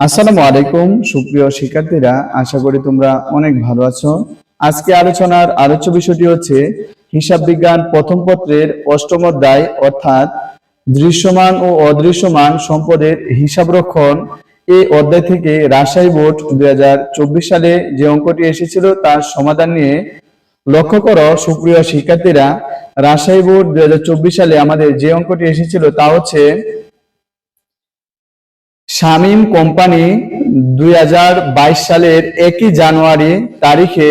আসসালামু আলাইকুম, সুপ্রিয় শিক্ষার্থীরা, আশা করি তোমরা অনেক ভালো আছো। আজকে আলোচনার আলোচ্য বিষয়টি হচ্ছে হিসাব বিজ্ঞান প্রথম পত্রের অষ্টম অধ্যায়, অর্থাৎ দৃশ্যমান ও অদৃশ্যমান সম্পদের হিসাব রক্ষণ। এই অধ্যায় থেকে রাজশাহী বোর্ড দুই হাজার চব্বিশ সালে যে অঙ্কটি এসেছিল, তার সমাধান নিয়ে লক্ষ্য করো, সুপ্রিয় শিক্ষার্থীরা, রাজশাহী বোর্ড দুই হাজার চব্বিশ সালে আমাদের যে অঙ্কটি এসেছিল, তা হচ্ছে শামীম কোম্পানি দুই হাজার বাইশ সালের একই জানুয়ারি তারিখে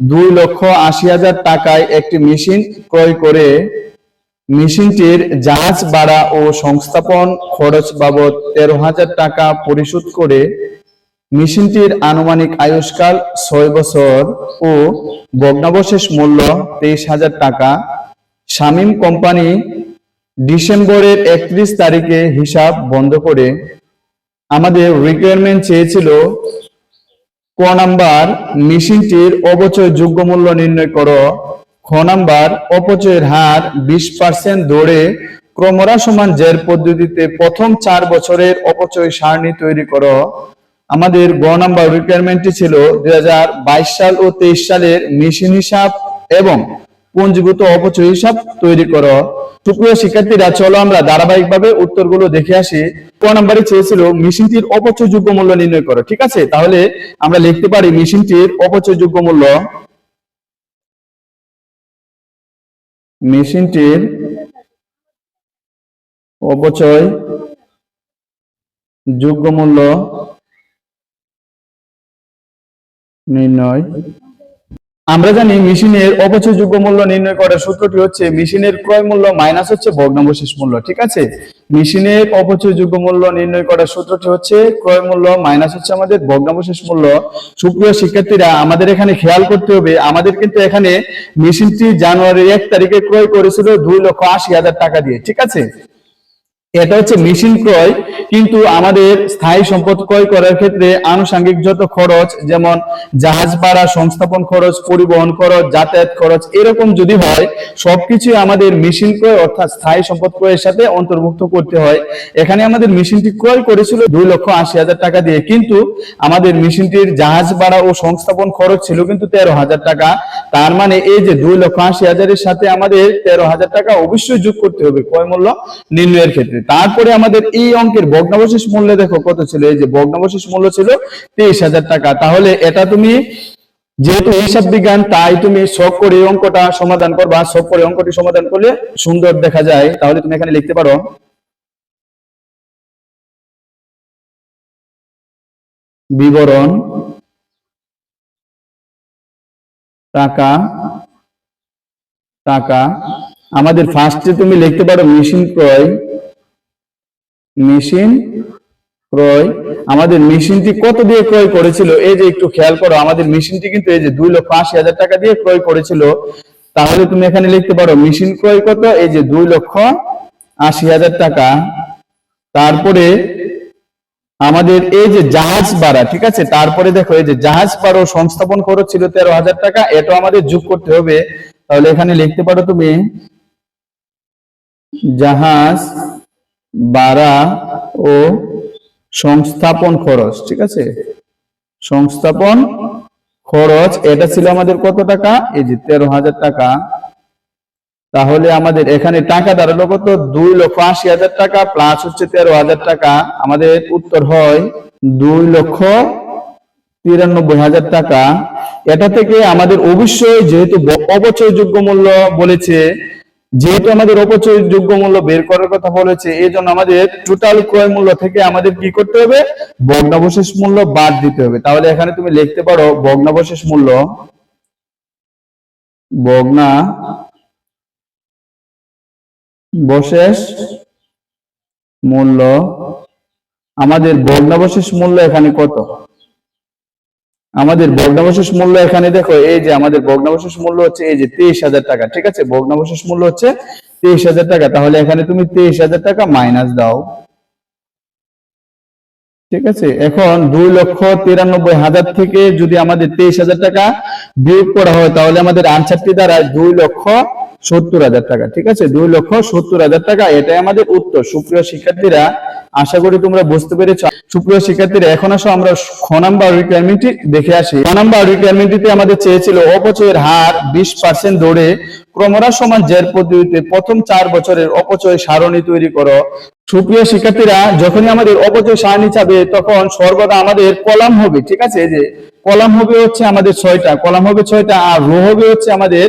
দুই লক্ষ আশি হাজার টাকায় একটি মেশিন ক্রয় করে মেশিনটির জাহাজ ভাড়া ও সংস্থাপন খরচ বাবদ তেরো হাজার টাকা পরিশোধ করে মেশিনটির আনুমানিক আয়ুষ্কাল ছয় বছর ও ভগ্নাবশেষ মূল্য তেইশ হাজার টাকা। শামীম কোম্পানি ডিসেম্বরের একত্রিশ তারিখে হিসাব বন্ধ করে আমাদের রিকোয়ারমেন্ট চেয়েছিল ক নাম্বার মেশিনটির অপচয় যোগ্য মূল্য নির্ণয় করো। খ নাম্বার অপচয়ের হার বিশ পার্সেন্ট দৌড়ে ক্রমরা সমান জের পদ্ধতিতে প্রথম চার বছরের অপচয় সারণী তৈরি করো। আমাদের গ নাম্বার রিকোয়ারমেন্টটি ছিল দুই হাজার বাইশ সাল ও তেইশ সালের মেশিন হিসাব এবং পঞ্জীভূত অপচয় হিসাব তৈরি করো। সুপ্রিয় শিক্ষার্থীরা, চলো আমরা ধারাবাহিকভাবে উত্তরগুলো দেখে আসি। ক নাম্বারে চেয়েছিল, মেশিনটির অপচয়যোগ্য মূল্য নির্ণয় করো। ঠিক আছে? তাহলে আমরা লিখতে পারি, মেশিনটির অপচয়যোগ্য মূল্য মেশিনটির অপচয় যোগ্য মূল্য নির্ণয় আমরা জানি মেশিনের অপচয়যোগ্য মূল্য নির্ণয় করার সূত্রটি হচ্ছে, মেশিনের ক্রয় মূল্য মাইনাস হচ্ছে ভগ্নাবশেষ মূল্য, ঠিক আছে? মেশিনের অপচয়যোগ্য মূল্য নির্ণয় করার সূত্রটি হচ্ছে, ক্রয় মূল্য মাইনাস হচ্ছে আমাদের ভগ্নাবশেষ মূল্য। সুপ্রিয় শিক্ষার্থীরা, আমাদের এখানে খেয়াল করতে হবে, আমাদের কিন্তু এখানে মেশিনটি জানুয়ারি এক তারিখে ক্রয় করেছিল দুই লক্ষ আশি হাজার টাকা দিয়ে, ঠিক আছে? এটা হচ্ছে মেশিন ক্রয়, কিন্তু আমাদের স্থায়ী সম্পদ ক্রয় করার ক্ষেত্রে আনুষঙ্গিক যত খরচ, যেমন জাহাজ ভাড়া, সংস্থাপন খরচ, পরিবহন খরচ, যাতায়াত খরচ, এরকম যদি হয় সবকিছু আমাদের মেশিন ক্রয় অর্থাৎ স্থায়ী সম্পদ ক্রয়ের সাথে অন্তর্ভুক্ত করতে হয়। এখানে আমাদের মেশিনটি ক্রয় করেছিল দুই লক্ষ আশি হাজার টাকা দিয়ে, কিন্তু আমাদের মেশিনটির জাহাজ ভাড়া ও সংস্থাপন খরচ ছিল কিন্তু তেরো হাজার টাকা। তার মানে এই যে দুই লক্ষ আশি হাজারের সাথে আমাদের তেরো হাজার টাকা অবশ্যই যোগ করতে হবে, ক্রয় মূল্য নির্ণয়ের ক্ষেত্রে। তারপরে আমাদের এই অঙ্কের ভগ্নাবশেষ মূল্য দেখো কত ছিল? এই যে ভগ্নাবশেষ মূল্য ছিল তেইশ হাজার টাকা। তাহলে এটা তুমি যেহেতু হিসাব বিজ্ঞান, তাই তুমি শখ করে অঙ্কটা সমাধান করবা। শখ করে অঙ্কটি সমাধান করলে সুন্দর দেখা যায়। তাহলে তুমি এখানে লিখতে পারো। বিবরণ টাকা টাকা। আমাদের ফার্স্টে তুমি লিখতে পারো মেশিন ক্রয়। মেশিন ক্রয়। আমাদের মেশিনটি কত দিয়ে ক্রয় করেছিল? এই যে একটু খেয়াল করো, আমাদের মেশিনটি কিন্তু এই যে দুই লক্ষ আশি হাজার টাকা দিয়ে ক্রয় করেছিল। তাহলে তুমি এখানে লিখতে পারো, মেশিন ক্রয় কত? এই যে দুই লক্ষ আশি হাজার টাকা। তারপরে আমাদের এই যে জাহাজ ভাড়া, ঠিক আছে? তারপরে দেখো, এই যে জাহাজ ভাড়া সংস্থাপন খরচ ছিল তেরো হাজার টাকা। এটাও আমাদের যোগ করতে হবে। তাহলে এখানে লিখতে পারো তুমি, জাহাজ ভাড়া ও সংস্থাপন খরচ, ঠিক আছে? সংস্থাপন খরচ, এটা ছিল আমাদের কত টাকা? এই যে তেরো হাজার টাকা। তাহলে আমাদের এখানে টাকা দাঁড়াল কত? দুই লক্ষ আশি হাজার টাকা প্লাস হচ্ছে তেরো হাজার টাকা। আমাদের উত্তর হয় দুই লক্ষ তিরানব্বই হাজার টাকা। এটা থেকে আমাদের অবশ্যই যেহেতু অপচয়যোগ্য মূল্য বলেছে যেহেতু আমাদের অপচয় যোগ্য মূল্য বের করার কথা বলেছে এই জন্য আমাদের টোটাল ক্রয় মূল্য থেকে আমাদের কি করতে হবে? ভগ্নাবশেষ মূল্য বাদ দিতে হবে। তাহলে এখানে তুমি লিখতে পারো ভগ্নাবশেষ মূল্য ভগ্না বশেষ মূল্য, আমাদের ভগ্নাবশেষ মূল্য এখানে কত? আমাদের ভগ্নাবশেষ মূল্য এখানে দেখো, এই যে আমাদের ভগ্নাবশেষ মূল্য হচ্ছে এই যে তেইশ হাজার টাকা, ঠিক আছে? ভগ্নাবশেষ মূল্য হচ্ছে তেইশ হাজার টাকা, তাহলে এখানে তুমি তেইশ হাজার টাকা মাইনাস দাও। ঠিক আছে? এখন দুই লক্ষ তিরানব্বই হাজার থেকে যদি আমাদের তেইশ হাজার টাকা বিয়োগ করা হয় তাহলে আমাদের আনসারটি দাঁড়ায় দুই লক্ষ সত্তর হাজার টাকা ঠিক আছে? দুই লক্ষ সত্তর হাজার টাকা এটাই আমাদের উত্তর। সুপ্রিয় শিক্ষার্থীরা আশা করি তোমরা বুঝতে পেরেছ। সুপ্রিয় শিক্ষার্থীরা এখন আসো আমরা খ নাম্বার রিকোয়ারমেন্টটি দেখে আসি। খ নাম্বার রিকোয়ারমেন্টটিতে আমাদের চেয়েছিল অপচয়ের হার বিশ পার্সেন্ট ধরে ক্রমরা সমান জের পদ্ধতিতে প্রথম চার বছরের অপচয় সারণী তৈরি করো। সুপ্রিয় শিক্ষার্থীরা, যখনই আমাদের অপচয় সারণী চাবে, তখন সর্বদা আমাদের কলাম হবে, ঠিক আছে? যে কলাম হবে হচ্ছে আমাদের ছয়টা, কলাম হবে ছয়টা, আর রো হবে হচ্ছে আমাদের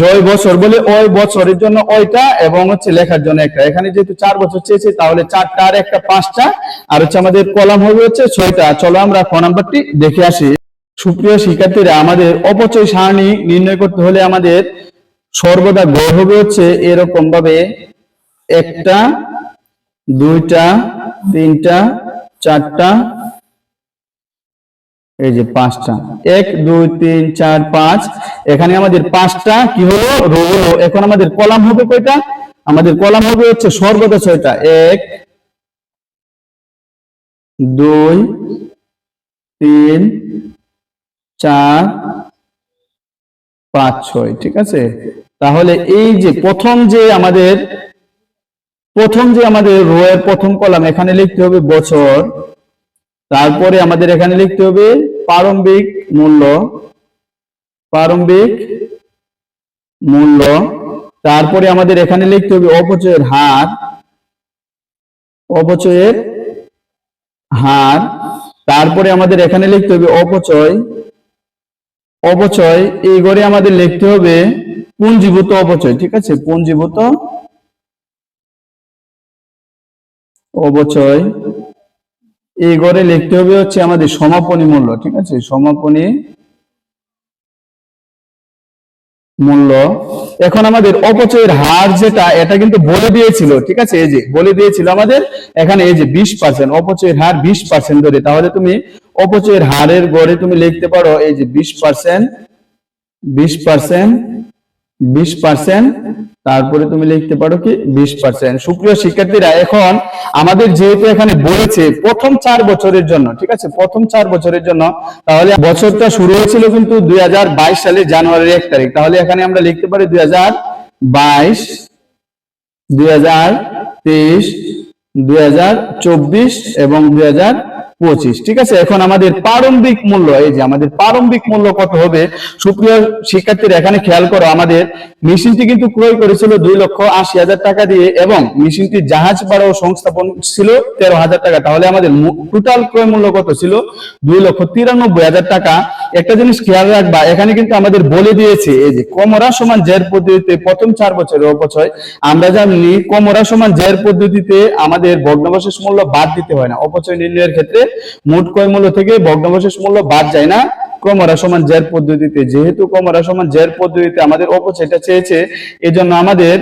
জয় বছর বলে ওই বছরের জন্য ওইটা এবং হচ্ছে লেখার জন্য একটা। এখানে যেহেতু চার বছর চেয়েছে, তাহলে চারটা আর একটা পাঁচটা, আর হচ্ছে আমাদের কলাম হবে হচ্ছে ছয়টা। চলো আমরা ক নাম্বারটি দেখে আসি। সুপ্রিয় শিক্ষার্থীরা, আমাদের অপচয় সারণী নির্ণয় করতে হলে আমাদের সর্বদা গড় হবে হচ্ছে এরকম ভাবে একটা দুইটা, তিনটা, চারটা, এই যে পাঁচটা। এক, দুই, তিন, চার, পাঁচ। এখানে আমাদের পাঁচটা কি হলো? রো হলো এখন আমাদের কলাম হবে কয়টা? আমাদের কলাম হবে হচ্ছে সর্বদা ছয়টা। এক, দুই, তিন, চার, পাঁচ, ছয়। ঠিক আছে? তাহলে এই যে প্রথম যে আমাদের প্রথম যে আমাদের রো এর প্রথম কলাম, এখানে লিখতে হবে বছর, তারপরে আমাদের এখানে লিখতে হবে প্রারম্ভিক মূল্য প্রারম্ভিক মূল্য, তারপরে আমাদের এখানে লিখতে হবে অপচয়ের হার অপচয়ের হার, তারপরে আমাদের এখানে লিখতে হবে অপচয় অপচয়, এই ঘরে আমাদের লিখতে হবে পুঞ্জীভূত অপচয়, ঠিক আছে? পুঞ্জীভূত অবচয়। এই ঘরে লিখতে হবে হচ্ছে আমাদের সমাপনী মূল্য, ঠিক আছে? সমাপনী মূল্য। এখন আমাদের অপচয়ের হার যেটা, এটা কিন্তু বলে দিয়েছিল, ঠিক আছে? এই যে, বলে দিয়েছিল আমাদের, এখানে এই যে বিশ পার্সেন্ট অপচয়ের হার বিশ পার্সেন্ট ধরে। তাহলে তুমি অপচয়ের হারের গড়ে তুমি লিখতে পারো, এই যে বিশ পার্সেন্ট বিশ পার্সেন্ট বিশ পার্সেন্ট তারপরে তুমি লিখতে পারো কি বিশ পার্সেন্ট সুপ্রিয় শিক্ষার্থীরা, এখন আমাদের যেহেতু এখানে বলেছে প্রথম চার বছরের জন্য, ঠিক আছে? প্রথম চার বছরের জন্য, তাহলে বছরটা শুরু হয়েছিল কিন্তু দুই হাজার বাইশ সালে জানুয়ারির এক তারিখ। তাহলে এখানে আমরা লিখতে পারি দুই বাইশ, দুই হাজার তেইশ, দুই হাজার চব্বিশ এবং দুই হাজার পঁচিশ, ঠিক আছে? এখন আমাদের প্রারম্ভিক মূল্য, এই যে আমাদের প্রারম্ভিক মূল্য কত হবে? সুপ্রিয় শিক্ষার্থীরা, এখানে খেয়াল করো, আমাদের মেশিনটি কিন্তু ক্রয় করেছিল দুই লক্ষ আশি হাজার টাকা দিয়ে এবং মেশিনটি জাহাজ ভাড়া ও সংস্থাপন ছিল তেরো হাজার টাকা। তাহলে আমাদের টোটাল ক্রয় মূল্য কত ছিল? দুই লক্ষ তিরানব্বই হাজার টাকা। একটা জিনিস খেয়াল রাখবা, এখানে কিন্তু আমাদের বলে দিয়েছে, এই যে কমরা সমান জের পদ্ধতিতে প্রথম চার বছরের অপচয়। আমরা জানি কমরা সমান জের পদ্ধতিতে আমাদের ভগ্নাবশেষ মূল্য বাদ দিতে হয় না, অপচয় নির্ণয়ের ক্ষেত্রে মোট ক্রয় মূল্য থেকে ভগ্নাবশেষ মূল্য বাদ যায় না? ক্রমরা সমান জের পদ্ধতিতে। যেহেতু ক্রমরা সমান জের পদ্ধতিতে আমাদের অপচয়টা চেয়েছে, এজন্য আমাদের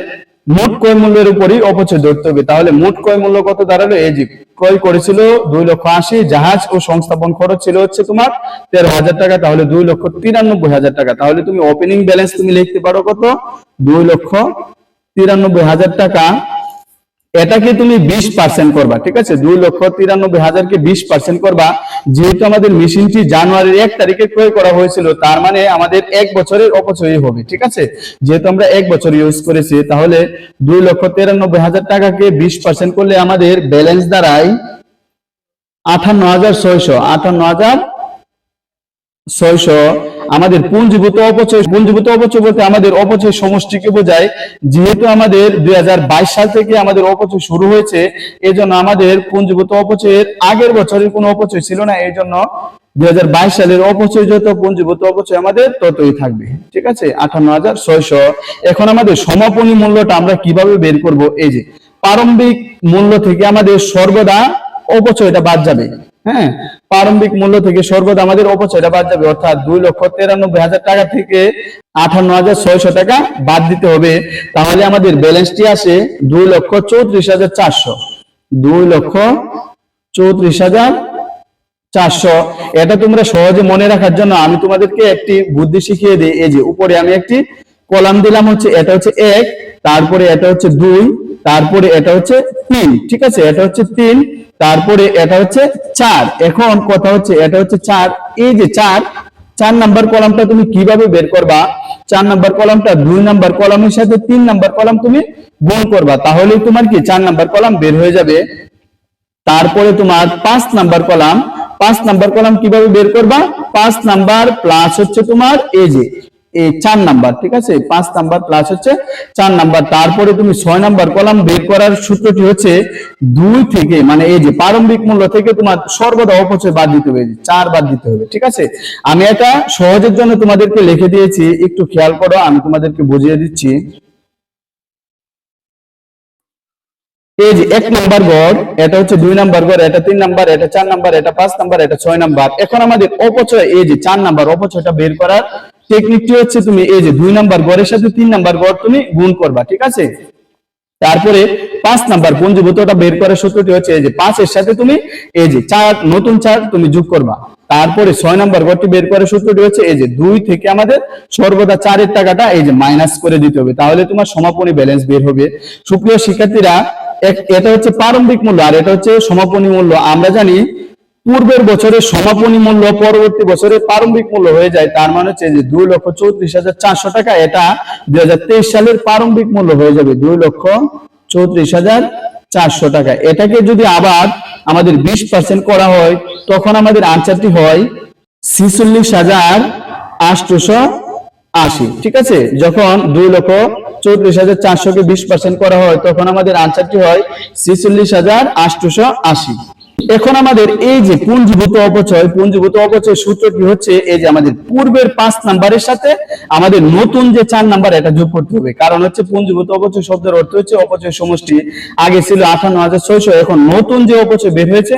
মোট ক্রয় মূল্যের উপরই অপচয় ধরতে হবে। তাহলে মোট ক্রয় মূল্য কত দাঁড়াল? যে ক্রয় করেছিল দুই লক্ষ আশি, জাহাজ ও সংস্থাপন খরচ ছিল হচ্ছে তোমার তেরো হাজার টাকা, তাহলে দুই লক্ষ তিরানব্বই হাজার টাকা। তাহলে তুমি ওপেনিং ব্যালেন্স তুমি লিখতে পারো কত? দুই লক্ষ তিরানব্বই হাজার টাকা। এটাকে তুমি বিশ পার্সেন্ট করবা, ঠিক আছে? দুই লক্ষ তিরানব্বই হাজারকে বিশ পার্সেন্ট করবা। যেহেতু আমাদের মেশিনটি জানুয়ারির এক তারিখে ক্রয় করা হয়েছিল, তার মানে আমাদের এক বছরের অপচয় হবে, ঠিক আছে? যেহেতু আমরা এক বছর ইউজ করেছি, তাহলে দুই লক্ষ তিরানব্বই হাজার টাকাকে বিশ পার্সেন্ট করলে আমাদের ব্যালেন্স দাঁড়ায় আঠান্ন হাজার ছয়শো আঠান্ন হাজার ছয়শো আমাদের পুঞ্জীভূত অপচয় পুঞ্জীভূত অপচয় বলতে আমাদের অপচয় সমষ্টিকে বোঝায়। যেহেতু আমাদের দুই হাজার বাইশ সাল থেকে আমাদের অপচয় শুরু হয়েছে এই জন্য আমাদের পুঞ্জীভূত অপচয়ের আগের বছরের কোনো অপচয় ছিল না। এই জন্য দুই হাজার বাইশ সালের অপচয় যত পুঞ্জীভূত অপচয় আমাদের ততই থাকবে। ঠিক আছে? আঠান্ন হাজার ছয়শো। এখন আমাদের সমাপনী মূল্যটা আমরা কীভাবে বের করব? এই যে প্রারম্ভিক মূল্য থেকে আমাদের সর্বদা অপচয়টা বাদ যাবে। হ্যাঁ? প্রারম্ভিক মূল্য থেকে সর্বদা আমাদের অপচয়টা বাদ যাবে। অর্থাৎ দুই লক্ষ তিরানব্বই হাজার টাকা থেকে আঠান্ন হাজার ছয়শো টাকা বাদ দিতে হবে। তাহলে আমাদের ব্যালেন্সটি আসে দুই লক্ষ চৌত্রিশ হাজার চারশো। দুই লক্ষ চৌত্রিশ হাজার চারশো। এটা তোমরা সহজে মনে রাখার জন্য আমি তোমাদেরকে একটি বুদ্ধি শিখিয়ে দিই। এই যে উপরে আমি একটি কলাম দিলাম হচ্ছে, এটা হচ্ছে এক, তারপরে এটা হচ্ছে দুই তারপরে এটা হচ্ছে তিন, ঠিক আছে? এটা হচ্ছে তিন, তারপরে এটা হচ্ছে চার। এখন কথা হচ্ছে, এটা হচ্ছে চার। এই যে চার চার নাম্বার কলামটা তুমি কীভাবে বের করবা? চার নাম্বার কলামটা দুই নাম্বার কলামের সাথে তিন নাম্বার কলাম তুমি গুণ করবা। তাহলেই তোমার কি? চার নাম্বার কলাম বের হয়ে যাবে। তারপরে তোমার পাঁচ নাম্বার কলাম, পাঁচ নাম্বার কলাম কীভাবে বের করবা? পাঁচ নাম্বার প্লাস হচ্ছে তোমার এই যে চার নাম্বার, ঠিক আছে? পাঁচ নাম্বার প্লাস হচ্ছে চার নাম্বার। তারপরে তুমি ছয় নাম্বার কলাম বের করার সূত্রটি হচ্ছে দুই থেকে মানে এই যে প্রারম্ভিক মূল্য থেকে তোমার সর্বদা অপচয় বাদ দিতে হবে চার বাদ দিতে হবে, ঠিক আছে? আমি এটা সহজের জন্য তোমাদেরকে লিখে দিয়েছি, একটু খেয়াল করো, আমি তোমাদেরকে বুঝিয়ে দিচ্ছি। এই যে এক নাম্বার গড়, এটা হচ্ছে দুই নাম্বার গড়, এটা তিন নাম্বার, এটা চার নাম্বার, এটা পাঁচ নাম্বার, এটা ছয় নাম্বার। এখন আমাদের অপচয়, এই যে চার নাম্বার অপচয়টা বের করার টেকনিকটি হচ্ছে তুমি এই যে দুই নাম্বার গড়ের সাথে তিন নাম্বার গড় তুমি গুণ করবা, ঠিক আছে? তারপরে পাঁচ নাম্বার পুঞ্জীভূতটা বের করার সূত্রটি হচ্ছে এই যে পাঁচের সাথে তুমি এই যে চার, নতুন চার তুমি যোগ করবা। তারপরে ছয় নাম্বার গড়টি বের করার সূত্রটি হচ্ছে এই যে দুই থেকে আমাদের সর্বদা চারের টাকাটা এই যে মাইনাস করে দিতে হবে, তাহলে তোমার সমাপনী ব্যালেন্স বের হবে। সুপ্রিয় শিক্ষার্থীরা এটা হচ্ছে প্রারম্ভিক মূল্য আর এটা হচ্ছে সমাপনী মূল্য। আমরা জানি পূর্বের বছরের সমাপনী মূল্য পরবর্তী বছরের প্রারম্ভিক মূল্য হয়ে যায়। তার মানে হচ্ছে যে দুই লক্ষ চৌত্রিশ হাজার চারশো টাকা, এটা দুই হাজার তেইশ সালের প্রারম্ভিক মূল্য হয়ে যাবে দুই লক্ষ চৌত্রিশ হাজার চারশো টাকা। এটাকে যদি আবার আমাদের বিশ পার্সেন্ট করা হয়, তখন আমাদের আনসারটি হয় ছিচল্লিশ হাজার আটশোশো আশি। ঠিক আছে? যখন দুই লক্ষ চৌত্রিশ হাজার চারশো কে বিশ পার্সেন্ট করা হয়, তখন আমাদের আনসারটি হয় ছিচল্লিশ হাজার আটশোশো আশি। এখন আমাদের এই যে পুঞ্জীভূত অপচয় পুঞ্জীভূত অপচয় সূত্রটি হচ্ছে এই যে আমাদের পূর্বের পাঁচ নাম্বারের সাথে আমাদের নতুন যে চার নাম্বার, এটা যোগ করতে হবে। কারণ হচ্ছে পুঞ্জীভূত অপচয় শব্দের অর্থ হচ্ছে অপচয় সমষ্টি। আগে ছিল আঠান্ন হাজার ছয়শো, এখন নতুন যে অপচয় বের হয়েছে,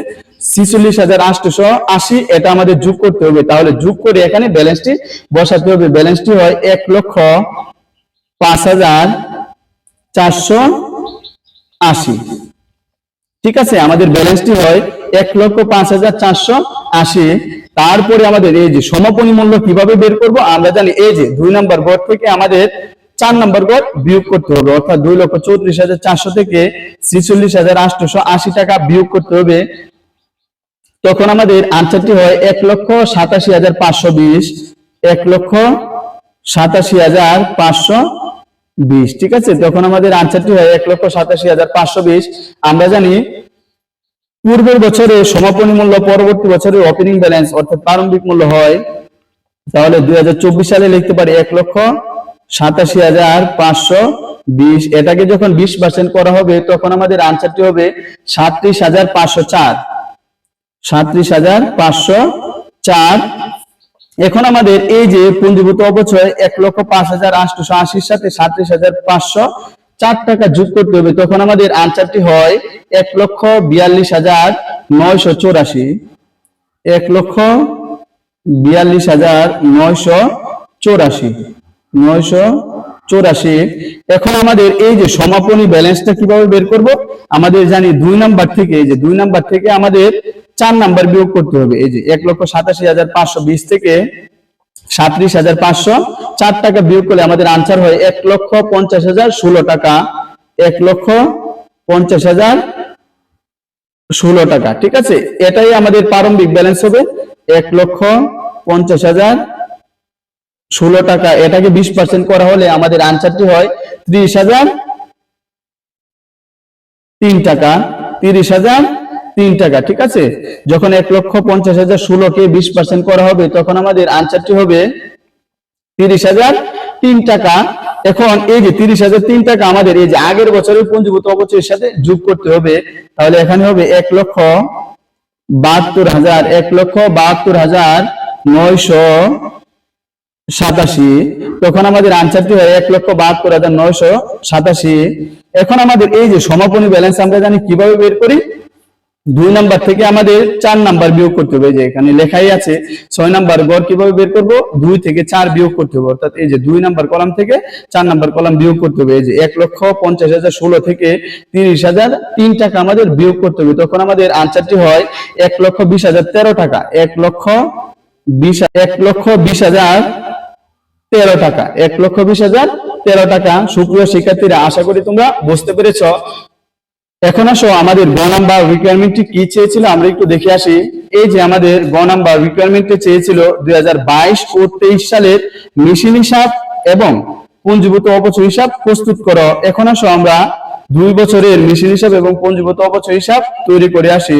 ছিচল্লিশ হাজার আটশোশো আশি, এটা আমাদের যোগ করতে হবে। তাহলে যোগ করে এখানে ব্যালেন্সটি বসাতে হবে। ব্যালেন্সটি হয় এক লক্ষ পাঁচ হাজার চারশো আশি। ঠিক আছে? আমাদের ব্যালেন্সটি হয় এক লক্ষ পাঁচ হাজার চারশো আশি। তারপরে আমাদের এই যে সমাপনী মূল্য কীভাবে বের করব? আমরা জানি এই যে দুই নম্বর গড় থেকে আমাদের চার নম্বর গড় বিয়োগ করতে হবে। অর্থাৎ দুই লক্ষ চৌত্রিশ হাজার চারশো থেকে ছিচল্লিশ হাজার আটশোশো আশি টাকা বিয়োগ করতে হবে। তখন আমাদের আনসারটি হয় এক লক্ষ সাতাশি হাজার পাঁচশো বিশ। এক লক্ষ সাতাশি হাজার পাঁচশো বিশ ঠিক আছে? তখন আমাদের আনসারটি হয় এক লক্ষ সাতাশি হাজার পাঁচশো বিশ। আমরা জানি পূর্বের বছরে সমাপনী মূল্য পরবর্তী বছরের ওপেনিং ব্যালেন্স অর্থাৎ প্রারম্ভিক মূল্য হয়। তাহলে দু হাজার চব্বিশ সালে লিখতে পারি এক লক্ষ সাতাশি হাজার পাঁচশো বিশ। এটাকে যখন বিশ পার্সেন্ট করা হবে তখন আমাদের আনসারটি হবে সাতত্রিশ হাজার পাঁচশো চার। সাঁত্রিশ হাজার পাঁচশো চার। এখন আমাদের এই যে পুঞ্জীভূত অপচয় এক লক্ষ পাঁচ হাজার আটশোশো আশির সাথে সাঁত্রিশ হাজার পাঁচশো চার টাকা যোগ করতে হবে, তখন আমাদের আনসারটি হয় এক লক্ষ বিয়াল্লিশ হাজার নয়শো চৌরাশি। এক লক্ষ বিয়াল্লিশ হাজার নয়শো চৌরাশি। নয়শো চৌরাশি। এখন আমাদের এই যে সমাপনী ব্যালেন্সটা কীভাবে বের করব? আমাদের জানি দুই নাম্বার থেকে, এই যে দুই নাম্বার থেকে আমাদের চার নাম্বার বিয়োগ করতে হবে। এই যে এক লক্ষ সাতাশি হাজার পাঁচশো বিশ থেকে সাঁত্রিশ হাজার পাঁচশো, চার টাকা বিয়োগ করলে আমাদের আনসার হয় এক লক্ষ পঞ্চাশ হাজার ষোলো টাকা। এক লক্ষ পঞ্চাশ হাজার ষোলো টাকা, ঠিক আছে? এটাই আমাদের প্রারম্ভিক ব্যালেন্স হবে। এক লক্ষ পঞ্চাশ হাজার ষোলো টাকা। এটাকে বিশ পার্সেন্ট করা হলে আমাদের আনসারটি হয় ত্রিশ হাজার তিন টাকা। তিরিশ হাজার তিন টাকা ঠিক আছে? যখন এক লক্ষ পঞ্চাশ হাজার ষোলোকে বিশ পার্সেন্ট করা হবে, তখন আমাদের আনসারটি হবে তিরিশ হাজার তিন টাকা। এখন এই যে তিরিশ হাজার তিন টাকা আমাদের এই যে আগের বছরের পুঞ্জীভূত অবচয়ের সাথে যোগ করতে হবে, তাহলে এখানে হবে এক লক্ষ বাহাত্তর হাজার, এক লক্ষ বাহাত্তর হাজার নয়শো সাতাশি। তখন আমাদের আনসারটি হয় এক লক্ষ বাহাত্তর হাজার নয়শো সাতাশি। এখন আমাদের এই যে সমাপনী ব্যালেন্স আমরা জানি কীভাবে বের করি? দুই নাম্বার থেকে আমাদের চার নাম্বার বিয়োগ করতে হবে যে এখানে লেখাই আছে। ছয় নাম্বার গড় কীভাবে বের করব? দুই থেকে চার বিয়োগ করতে হবে। অর্থাৎ এই যে দুই নাম্বার কলাম থেকে চার নাম্বার কলাম বিয়োগ করতে হবে। এই যে এক লক্ষ পঞ্চাশ হাজার ষোলো থেকে তিরিশ হাজার তিন টাকা আমাদের বিয়োগ করতে হবে। তখন আমাদের আনসারটি হয় এক লক্ষ বিশ হাজার তেরো টাকা। এক লক্ষ বিশ এক লক্ষ বিশ হাজার তেরো টাকা। এক লক্ষ বিশ হাজার তেরো টাকা। সুপ্রিয় শিক্ষার্থীরা, আশা করি তোমরা বুঝতে পেরেছ এখন আসো, আমাদের গ নাম্বার রিকোয়ারমেন্টটি কি চেয়েছিল? আমরা একটু দেখে আসি। এই যে আমাদের গ নাম্বার রিকোয়ারমেন্টে চেয়েছিল দুই হাজার বাইশ ও তেইশ সালের মেশিন হিসাব এবং পুঞ্জীভূত অপচয় হিসাব প্রস্তুত করো। এখন আসো, আমরা দুই বছরের মেশিন হিসাব এবং পুঞ্জীভূত অপচয় হিসাব তৈরি করে আসি।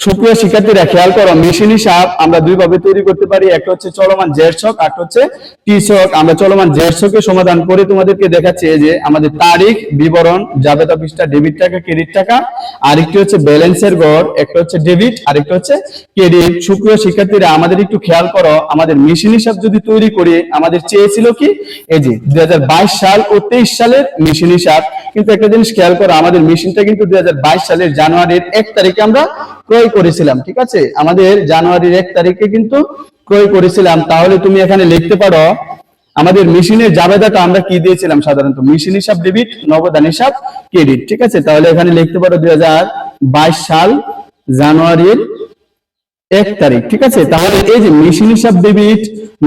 সুপ্রিয় শিক্ষার্থীরা, খেয়াল করো মেশিন সাপ, আমরা দুই ভাবে তৈরি করতে পারি। একটা হচ্ছে চলমান জেড আর হচ্ছে টি আমরা চলমান জেড সমাধান করে তোমাদেরকে দেখাচ্ছি যে আমাদের তারিখ, বিবরণ জাবেদা পৃষ্ঠা ডেবিট টাকা ক্রেডিট টাকা। আরেকটি হচ্ছে ব্যালেন্সের গড়, একটা হচ্ছে ডেবিট আরেকটা হচ্ছে ক্রেডিট সুপ্রিয় শিক্ষার্থীরা, আমাদের একটু খেয়াল করো, আমাদের মেশিন সাপ যদি তৈরি করি, আমাদের চেয়েছিল কি? এই যে দুই হাজার বাইশ সাল ও তেইশ সালের মেশিন হিসাব কিন্তু একটা জিনিস খেয়াল করো, আমাদের মেশিনটা কিন্তু দুই হাজার বাইশ সালের জানুয়ারির এক তারিখে আমরা ক্রয় করেছিলাম, ঠিক আছে? আমাদের জানুয়ারির এক তারিখে কিন্তু ক্রয় করেছিলাম। তাহলে তুমি এখানে লিখতে পারো, আমাদের মেশিনের জাবেদাটা আমরা কি দিয়েছিলাম সাধারণত? মেশিন হিসাব ডেবিট নবদান হিসাব ক্রেডিট ঠিক আছে? তাহলে এখানে লিখতে পারো দুই হাজার বাইশ সাল জানুয়ারির এক তারিখ, ঠিক আছে? তাহলে এই যে মেশিন হিসাব ডেবিট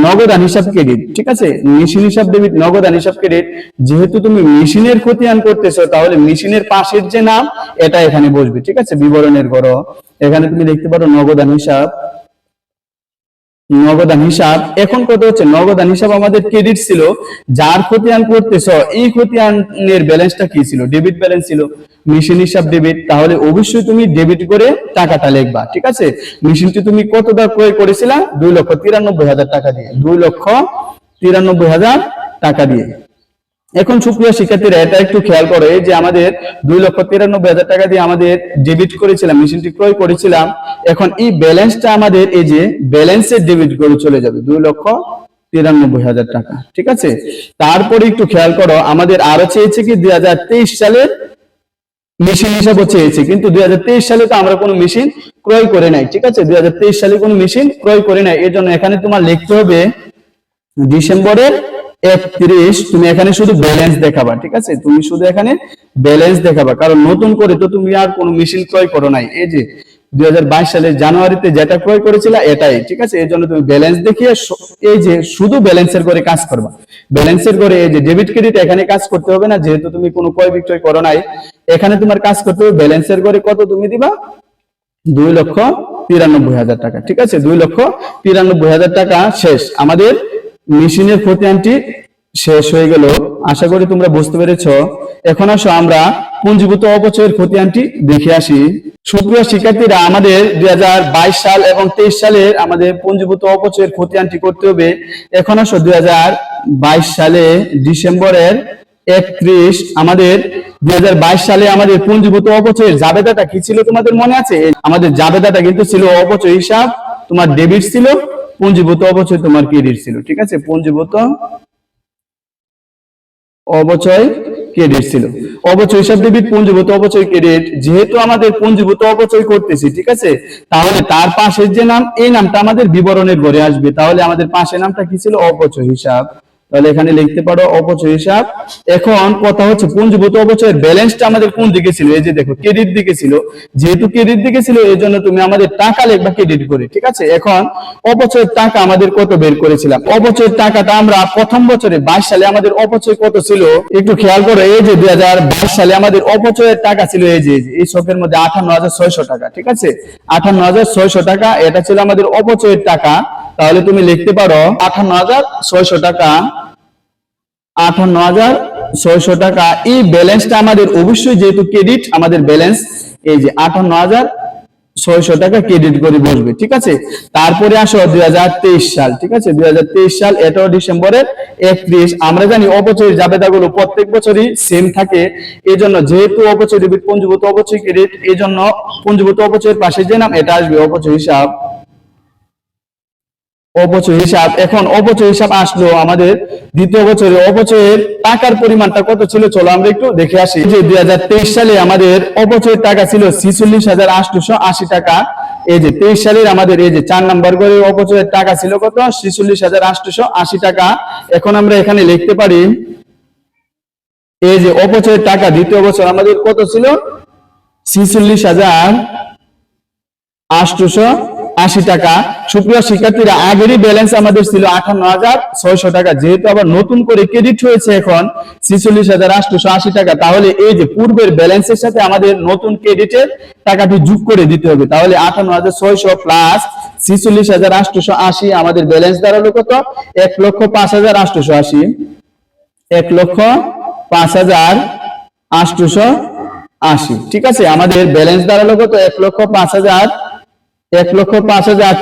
নগদান হিসাব ক্রেডিট ঠিক আছে? মেশিন হিসাব ডেবিট নগদান হিসাব ক্রেডিট যেহেতু তুমি মেশিনের খতিয়ান করতেছো, তাহলে মেশিনের পাশের যে নাম, এটা এখানে বসবে, ঠিক আছে? বিবরণের করো এখানে তুমি দেখতে পারো নগদান হিসাব। নগদান হিসাব। এখন কত হচ্ছে, নগদান হিসাব আমাদের ক্রেডিট ছিল, যার খতিয়ান করতেছ, এই খতিয়ানের ব্যালেন্সটা কি ছিল? ডেবিট ব্যালেন্স ছিল মেশিন হিসাব ডেবিট তাহলে অবশ্যই তুমি ডেবিট করে টাকাটা লিখবা, ঠিক আছে? মেশিনটি তুমি কত ক্রয় করেছিলা? দুই লক্ষ তিরানব্বই হাজার টাকা দিয়ে, দুই লক্ষ তিরানব্বই হাজার টাকা দিয়ে। এখন সুপ্রিয় শিক্ষার্থীরা, এটা একটু খেয়াল করো যে আমাদের দুই লক্ষ তিরানব্বই হাজার টাকা দিয়ে আমাদের ডেবিট করেছিলাম, মেশিনটি ক্রয় করেছিলাম। এখন এই ব্যালেন্সটা আমাদের এই যে ব্যালেন্সের ডেবিট করে চলে যাবে, দুই লক্ষ তিরানব্বই হাজার টাকা, ঠিক আছে? তারপরে একটু খেয়াল করো, আমাদের আরও চেয়েছে কি দুই হাজার তেইশ সালের মেশিন হিসাবে চেয়েছে, কিন্তু দুই হাজার তেইশ সালে তো আমরা কোনো মেশিন ক্রয় করে নাই, ঠিক আছে? দুই হাজার তেইশ সালে কোনো মেশিন ক্রয় করে নাই এর জন্য এখানে তোমার লিখতে হবে ডিসেম্বরের একত্রিশ তুমি এখানে শুধু ব্যালেন্স দেখাবা, ঠিক আছে? তুমি শুধু এখানে ব্যালেন্স দেখাবা, কারণ নতুন করে তো তুমি আর কোনো মেশিন ক্রয় করো নাই। এই যে দুই হাজার বাইশ সালের জানুয়ারিতে যেটা ক্রয় করেছিল, এটাই, ঠিক আছে? এই জন্য তুমি ব্যালেন্স দেখিয়ে এই যে শুধু ব্যালেন্সের করে কাজ করবা। ব্যালেন্সের করে এই যে ডেবিট ক্রেডিট এখানে কাজ করতে হবে না, যেহেতু তুমি কোনো ক্রয় বিক্রয় করো নাই। এখানে তোমার কাজ করতে হবে ব্যালেন্সের করে কত তুমি দিবা? দুই লক্ষ তিরানব্বই হাজার টাকা, ঠিক আছে? দুই লক্ষ তিরানব্বই হাজার টাকা শেষ। আমাদের মেশিনের খতিয়ানটি শেষ হয়ে গেল। আশা করি তোমরা বুঝতে পেরেছ। এখন আসো আমরা পুঞ্জীভূত অপচয়ের খতিয়ানটি দেখে আসি। সুপ্রিয় শিক্ষার্থীরা, আমাদের দুই হাজার বাইশ সাল এবং তেইশ সালের আমাদের পুঞ্জীভূত অপচয়ের খতিয়ানটি করতে হবে। এখন আসো দুই হাজার বাইশ সালে ডিসেম্বরের একত্রিশ। আমাদের দুই হাজার বাইশ সালে আমাদের পুঞ্জীভূত অপচয়ের জাবেদাটা কি ছিল তোমাদের মনে আছে? আমাদের জাবেদাটা কিন্তু ছিল অপচয় হিসাব। তোমার ডেবিট ছিল পুঞ্জীভূত অবচয় তোমার ক্রেডিট ছিল? ঠিক আছে, পঞ্জীভূত অবচয় ক্রেডিট ছিল? অবচয় হিসাব ডেবিট পুঞ্জীভূত অবচয় ক্রেডিট যেহেতু আমাদের পঞ্জীভূত অবচয় করতেছি, ঠিক আছে, তাহলে তার পাশের যে নাম, এই নামটা আমাদের বিবরণের ঘরে আসবে। তাহলে আমাদের পাশের নামটা কি ছিল? অবচয় হিসাব। তাহলে এখানে লিখতে পারো অপচয় হিসাব। এখন কথা হচ্ছে পুঞ্জীভূত অপচয়ের ব্যালেন্সটা আমাদের কোন দিকে ছিল? এই যে দেখো, ক্রেডিট দিকে ছিল। যেহেতু ক্রেডিট দিকে ছিল, এই জন্য তুমি আমাদের টাকা লিখবা ক্রেডিট করে, ঠিক আছে? এখন অপচয়ের টাকা আমাদের কত বের করেছিলাম? অপচয়ের টাকাটা আমরা প্রথম বছরে বাইশ সালে আমাদের অপচয় কত ছিল? একটু খেয়াল করো, এই যে দুই হাজার বাইশ সালে আমাদের অপচয়ের টাকা ছিল, এই যে, এই শখের মধ্যে আঠান্ন হাজার ছয়শো টাকা, ঠিক আছে? আঠান্ন হাজার ছয়শো টাকা, এটা ছিল আমাদের অপচয়ের টাকা। তাহলে তুমি লিখতে পারো আঠান্ন হাজার ছয়শো টাকা। আঠান্ন হাজার ছয়শো টাকা। এই ব্যালেন্সটা আমাদের অবশ্যই যেহেতু ক্রেডিট আমাদের ব্যালেন্স এই যে আঠান্ন হাজার ছয়শো টাকা ক্রেডিট করে বসবে, ঠিক আছে? তারপরে আসো দুই হাজার তেইশ সাল, ঠিক আছে? দুই হাজার তেইশ সাল এটাও ডিসেম্বরের একত্রিশ। আমরা জানি অপচয়ের জাবেদাগুলো প্রত্যেক বছরই সেম থাকে। এই জন্য যেহেতু অপচয় ডেবিট পঞ্জীভূত অপচয় ক্রেডিট এই জন্য পঞ্জীভূত অপচয়ের পাশে যে নাম, এটা আসবে অপচয় হিসাব। অপচয় হিসাব। এখন অপচয় হিসাব আসলো আমাদের দ্বিতীয় বছরে। অপচয়ের টাকার পরিমাণটা কত ছিল? চলো আমরা একটু দেখে আসি। যে দু হাজার তেইশ সালে আমাদের অপচয়ের টাকা ছিল ছিচল্লিশ হাজার আটশো আশি টাকা। এই যে তেইশ সালের আমাদের এই যে চার নাম্বার করে অপচয়ের টাকা ছিল কত? ছিচল্লিশ হাজার আটশো আশি টাকা। এখন আমরা এখানে লিখতে পারি, এই যে অপচয়ের টাকা দ্বিতীয় বছর আমাদের কত ছিল? ছিচল্লিশ হাজার আটশো আশি টাকা। সুপ্রিয় শিক্ষার্থীরা, আগেরই ব্যালেন্স আমাদের ছিল আঠান্ন হাজার ছয়শো টাকা। যেহেতু আবার নতুন করে ক্রেডিট হয়েছে এখন ছিচল্লিশ হাজার আটশোশো আশি টাকা, তাহলে এই যে পূর্বের ব্যালেন্সের সাথে আমাদের নতুন ক্রেডিটের টাকাটি যোগ করে দিতে হবে। তাহলে আঠান্ন হাজার ছয়শো প্লাস ছিচল্লিশ হাজার আটশোশো আশি আমাদের ব্যালেন্স দাঁড়াল কত? এক লক্ষ পাঁচ হাজার আটশোশো আশি। এক লক্ষ পাঁচ হাজার আটশোশো আশি। ঠিক আছে? আমাদের ব্যালেন্স দাঁড়াল কত? এক লক্ষ পাঁচ হাজার এক লক্ষ পাঁচ হাজার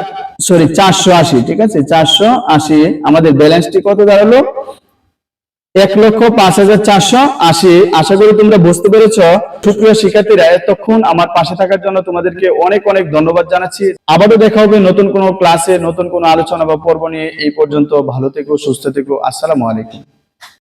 সরি চারশো আশি, ঠিক আছে? চারশো আশি। আমাদের ব্যালেন্সটি কত দাঁড়াল? এক লক্ষ পাঁচ হাজার চারশো আশি। আশা করি তোমরা বুঝতে পেরেছ। সুপ্রিয় শিক্ষার্থীরা, এতক্ষণ আমার পাশে থাকার জন্য তোমাদেরকে অনেক অনেক ধন্যবাদ জানাচ্ছি। আবারও দেখা হবে নতুন কোনো ক্লাসে নতুন কোনো আলোচনা বা পর্ব নিয়ে। এই পর্যন্ত ভালো থেকো, সুস্থ থেকো। আসসালামু আলাইকুম।